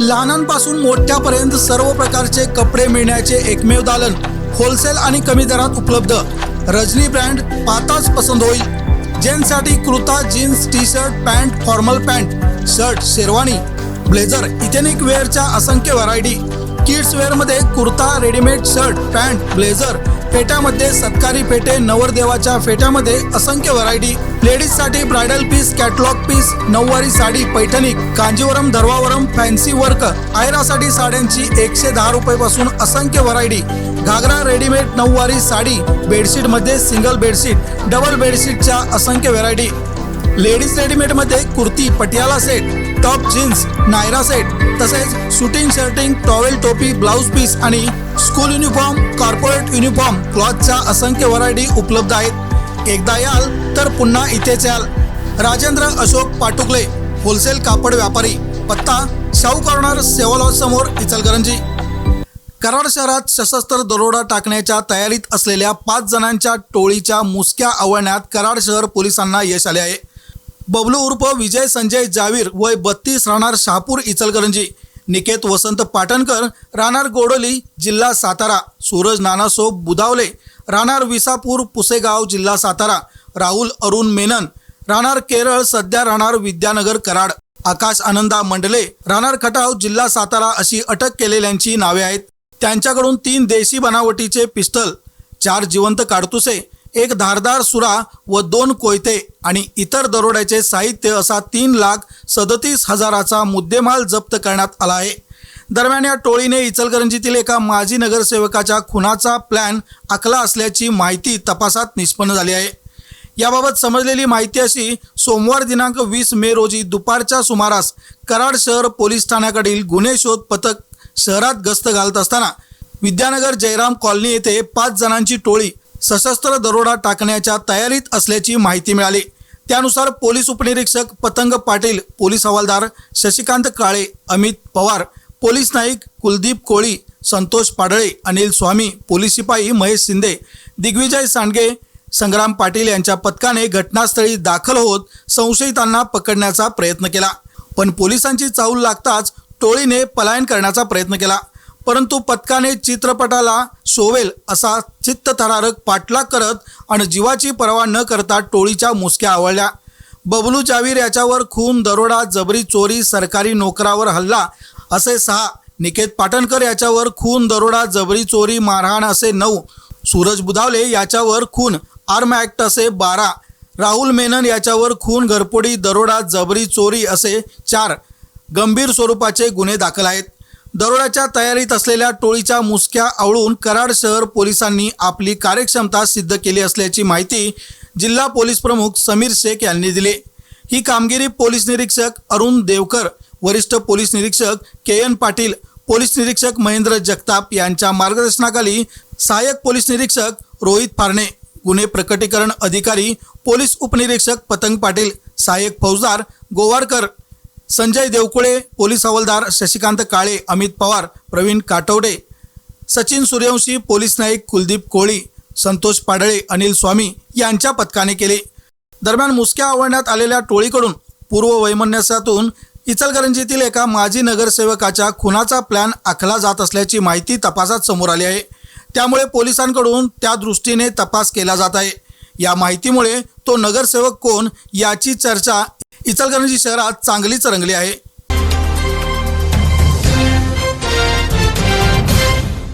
लहानांपासून मोठ्यापर्यंत सर्व प्रकारचे कपडे मिळण्याचे एकमेव दालन होलसेल आणि कमी दरात उपलब्ध. रजनी ब्रँड पाताच पसंत होईल. जेंट्ससाठी kurta jeans T shirt pant formal pant shirt sherwani blazer ethnic वेअरच्या असंख्य variety. Kids वेअरमध्ये kurta readymade shirt pant blazer पेटामध्ये सत्कारी पेटे नवरदेवाच्या फेट्यामध्ये असंख्य variety लेडीजसाठी bridal piece catalogue piece Nauvari sari Paithani Kanjivaram Dharmavaram fancy work आयरासाठी साड्यांची एकशे दहा रुपयेपासून असंख्य व्हरायटी घागरा रेडीमेड नऊवारी साडी बेडशीटमध्ये सिंगल बेडशीट डबल बेडशीटच्या असंख्य variety ladies रेडीमेडमध्ये kurti Patiala set top jeans Naira set तसेच सुटिंग शर्टिंग टॉवेल टोपी ब्लाऊज पीस आणि स्कूल युनिफॉर्म कॉर्पोरेट युनिफॉर्म क्लॉथच्या असंख्य व्हरायटी उपलब्ध आहेत. एकदा याल तर पुन्हा इथेच याल. राजेंद्र अशोक पाटुकले होलसेल कापड व्यापारी पत्ता शाहू कॉर्नर सेवालॉज समोर इचलकरंजी. कराड शहरात सशस्त्र दरोडा टाकण्याच्या तयारीत असलेल्या पाच जणांच्या टोळीच्या मुसक्या आवळण्यात कराड शहर पोलिसांना यश आले आहे. बबलू उर्फ विजय संजय जावीर वय बत्तीस राहणार शहापूर इचलकरंजी. निकेत वसंत पाटणकर राहणार गोडोली जिल्हा सातारा. सूरज नानासोब बुदावले राहणार विसापूर पुसेगाव जिल्हा सातारा. राहुल अरुण मेनन राहणार केरळ सध्या राहणार विद्यानगर कराड. आकाश आनंदा मंडले राहणार खटाव जिल्हा सातारा अशी अटक केलेल्यांची नावे आहेत. त्यांच्याकडून तीन देशी बनावटीचे पिस्तल चार जिवंत काडतुसे एक धारदार सुरा व दोन कोयते आणि इतर दरोड्याचे साहित्य असा तीन लाख सदतीस हजाराचा मुद्देमाल जप्त करण्यात आला आहे. दरम्यान या टोळीने इचलकरंजीतील एका माजी नगरसेवकाच्या खुनाचा प्लॅन आखला असल्याची माहिती तपासात निष्पन्न झाली आहे. याबाबत समजलेली माहिती अशी सोमवार दिनांक वीस मे रोजी दुपारच्या सुमारास कराड शहर पोलीस ठाण्याकडील गुन्हे शोध पथक शहरात गस्त घालत असताना विद्यानगर जयराम कॉलनी येथे पाच जणांची टोळी सशस्त्र दरोडा टाकण्याच्या तयारीत असल्याची माहिती मिळाली. त्यानुसार पोलीस उपनिरीक्षक पतंग पाटील पोलीस हवालदार शशिकांत काळे अमित पवार पोलीस नाईक कुलदीप कोळी संतोष पाडळे अनिल स्वामी पोलीस शिपाई महेश शिंदे दिग्विजय सांडगे संग्राम पाटील यांच्या पथकाने घटनास्थळी दाखल होत संशयितांना पकडण्याचा प्रयत्न केला. पण पोलिसांची चाऊल लागताच टोळीने पलायन करण्याचा प्रयत्न केला. परंतु पथकाने चित्रपटाला शोवेल असा चित्तथरारक पाठलाग करत आणि जीवाची पर्वा न करता टोळीच्या मुसक्या आवळल्या. बबलू जावीर याच्यावर खून दरोडा जबरी चोरी सरकारी नोकरावर हल्ला असे सहा. निकेत पाटणकर याच्यावर खून दरोडा जबरी चोरी मारहाण असे नऊ. सूरज बुधावले याच्यावर खून आर्म ॲक्ट असे बारा. राहुल मेनन याच्यावर खून घरपोडी दरोडा जबरी चोरी असे चार. गंभीर स्वरूपाचे गुन्हे दाखल आहेत. दरोड्याच्या तयारीत असलेल्या टोळीच्या मुसक्या आवळून कराड शहर पोलिसांनी आपली कार्यक्षमता सिद्ध केली असल्याची माहिती जिल्हा पोलीस प्रमुख समीर शेख यांनी दिली. ही कामगिरी पोलीस निरीक्षक अरुण देवकर वरिष्ठ पोलीस निरीक्षक के एन पाटील पोलीस निरीक्षक महेंद्र जगताप यांच्या मार्गदर्शनाखाली सहाय्यक पोलीस निरीक्षक रोहित फारणे गुन्हे प्रकटीकरण अधिकारी पोलीस उपनिरीक्षक पतंग पाटील सहाय्यक फौजदार गोवारकर संजय देवकुळे पोलीस हवालदार शशिकांत काळे अमित पवार प्रवीण काटवडे सचिन सूर्यवंशी पोलीस नाईक कुलदीप कोळी संतोष पाडळे अनिल स्वामी यांच्या पथकाने केले. दरम्यान मुसक्या आवडण्यात आलेल्या टोळीकडून पूर्व वैमनस्यातून इचलकरंजीतील एका माजी नगरसेवकाच्या खुनाचा प्लॅन आखला जात असल्याची माहिती तपासात समोर आली आहे. त्यामुळे पोलिसांकडून त्या दृष्टीने तपास केला जात आहे. या माहितीमुळे तो नगरसेवक कोण याची चर्चा इचलकरंजी आज चांगलीच रंगली आहे.